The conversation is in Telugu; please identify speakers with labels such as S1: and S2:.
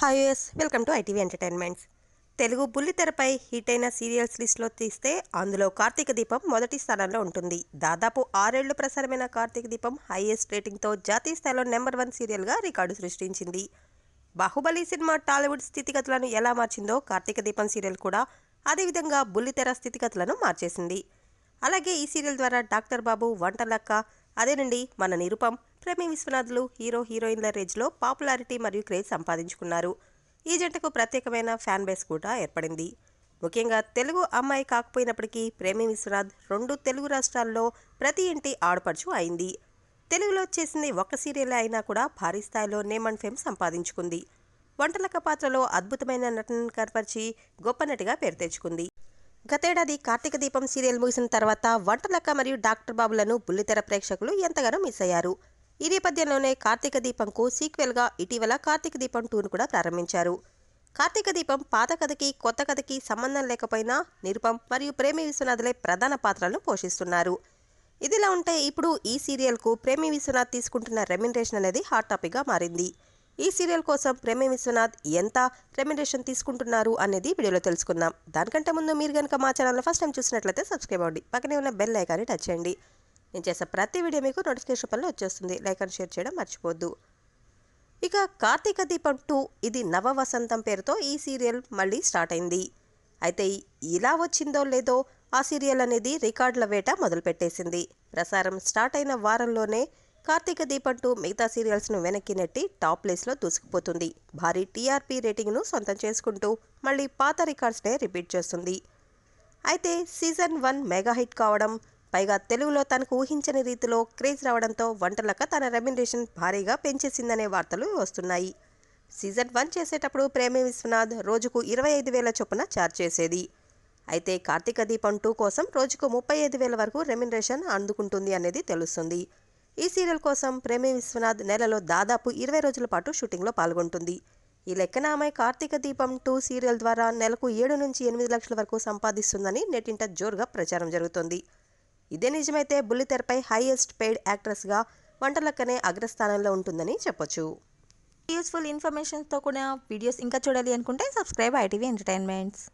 S1: Hi welcome to ITV entertainments Telugu బుల్లితెరపై hit అయిన సీరియల్స్ లిస్ట్లో తీస్తే అందులో కార్తీక దీపం మొదటి స్థానంలో ఉంటుంది. దాదాపు ఆరేళ్ళు ప్రసారమైన కార్తీక దీపం హైయెస్ట్ రేటింగ్తో జాతీయ స్థాయిలో నెంబర్ వన్ సీరియల్గా రికార్డు సృష్టించింది. బాహుబలి సినిమా టాలీవుడ్ స్థితిగతులను ఎలా మార్చిందో కార్తీక దీపం సీరియల్ కూడా అదేవిధంగా బుల్లితెర స్థితిగతులను మార్చేసింది. అలాగే ఈ సీరియల్ ద్వారా డాక్టర్ బాబు వంటలక్క అదేనండి మన నిరుపం ప్రేమి విశ్వనాథులు హీరో హీరోయిన్ల రేంజ్లో పాపులారిటీ మరియు క్రేజ్ సంపాదించుకున్నారు. ఈ జంటకు ప్రత్యేకమైన ఫ్యాన్ బేస్ కూడా ఏర్పడింది. ముఖ్యంగా తెలుగు అమ్మాయి కాకపోయినప్పటికీ ప్రేమి విశ్వనాథ్ రెండు తెలుగు రాష్ట్రాల్లో ప్రతి ఇంటి ఆడపడుచు అయింది. తెలుగులో చేసింది ఒక్క సీరియల్ అయినా కూడా భారీ స్థాయిలో నేమ్ అండ్ ఫేమ్ సంపాదించుకుంది. వంటలక పాత్రలో అద్భుతమైన నటనను కనపరిచి గొప్ప నటిగా పేరు తెచ్చుకుంది. గతేడాది కార్తీక దీపం సీరియల్ ముగిసిన తర్వాత వంటలక్క మరియు డాక్టర్ బాబులను బుల్లితెర ప్రేక్షకులు ఎంతగానో మిస్ అయ్యారు. ఈ నేపథ్యంలోనే కార్తీక దీపంకు సీక్వెల్గా ఇటీవల కార్తీక దీపం టూను కూడా ప్రారంభించారు. కార్తీక దీపం పాత కథకి కొత్త కథకి సంబంధం లేకపోయినా నిరుపం మరియు ప్రేమి విశ్వనాథ్లే ప్రధాన పాత్రలను పోషిస్తున్నారు. ఇదిలా ఉంటే ఇప్పుడు ఈ సీరియల్కు ప్రేమి విశ్వనాథ్ తీసుకుంటున్న రెమ్యునరేషన్ అనేది హాట్ టాపిక్గా మారింది. ఈ సీరియల్ కోసం ప్రేమి విశ్వనాథ్ ఎంత రెమ్యునరేషన్ తీసుకుంటున్నారు అనేది వీడియోలో తెలుసుకుందాం. దానికంటే ముందు మీరు కనుక మా ఛానల్ ఫస్ట్ టైం చూసినట్లయితే సబ్స్క్రైబ్ అవ్వండి. పక్కనే ఉన్న బెల్ ఐకాన్ని టచ్ చేయండి. నేను చేసే ప్రతి వీడియో మీకు నోటిఫికేషన్ పనిలో వచ్చేస్తుంది. లైక్ అండ్ షేర్ చేయడం మర్చిపోవద్దు. ఇక కార్తీక దీపం టూ ఇది నవ వసంతం పేరుతో ఈ సీరియల్ మళ్ళీ స్టార్ట్ అయింది. అయితే ఇలా వచ్చిందో లేదో ఆ సీరియల్ అనేది రికార్డుల వేట మొదలుపెట్టేసింది. ప్రసారం స్టార్ట్ అయిన వారంలోనే కార్తీక దీపం టూ మిగతా సీరియల్స్ను వెనక్కి నెట్టి టాప్ ప్లేస్లో దూసుకుపోతుంది. భారీ టీఆర్పీ రేటింగ్ను సొంతం చేసుకుంటూ మళ్ళీ పాత రికార్డ్స్నే రిపీట్ చేస్తుంది. అయితే సీజన్ వన్ మెగా హిట్ కావడం పైగా తెలుగులో తనకు ఊహించని రీతిలో క్రేజ్ రావడంతో వంటలక తన రెమ్యునరేషన్ భారీగా పెంచేసిందనే వార్తలు వస్తున్నాయి. సీజన్ వన్ చేసేటప్పుడు ప్రేమి విశ్వనాథ్ రోజుకు ఇరవై ఐదు వేల చొప్పున ఛార్జ్ చేసేది. అయితే కార్తీక దీపం టూ కోసం రోజుకు ముప్పై ఐదు వేల వరకు రెమ్యునరేషన్ అందుకుంటుంది అనేది తెలుస్తుంది. ఈ సీరియల్ కోసం ప్రేమి విశ్వనాథ్ నెలలో దాదాపు ఇరవై రోజుల పాటు షూటింగ్లో పాల్గొంటుంది. ఈ లెక్కన ఆమె కార్తీక దీపం టూ సీరియల్ ద్వారా నెలకు ఏడు నుంచి ఎనిమిది లక్షల వరకు సంపాదిస్తుందని నెట్టింట జోరుగా ప్రచారం జరుగుతోంది. ఇదే నిజమైతే బుల్లితెరపై హైయెస్ట్ పెయిడ్ యాక్ట్రెస్గా వంటలక్కనే అగ్రస్థానంలో ఉంటుందని చెప్పొచ్చు.
S2: యూస్ఫుల్ ఇన్ఫర్మేషన్స్తో కూడా వీడియోస్ ఇంకా చూడాలి అనుకుంటే సబ్స్క్రైబ్ ఐటీవీ ఎంటర్టైన్మెంట్స్.